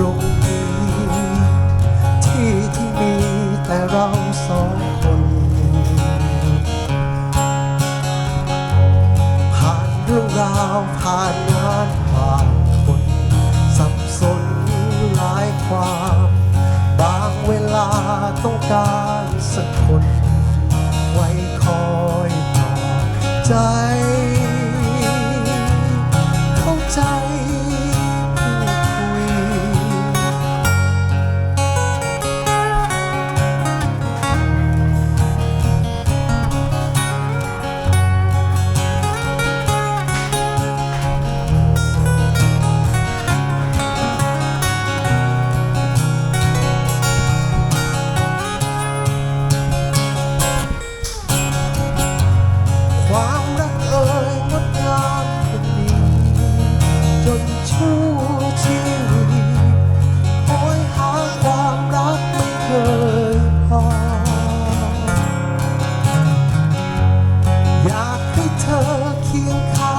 รงนี้ ที่ที่มีแต่เราสองคน ผ่านเรื่องราวผ่านงานผ่านคน สับสนหลายความ บางเวลาต้องการสักคน ไว้คอยปลอบใจ นชั่วชีวิตโหยหาความรักไม่เคยพอ อยากให้เธอเคียงข้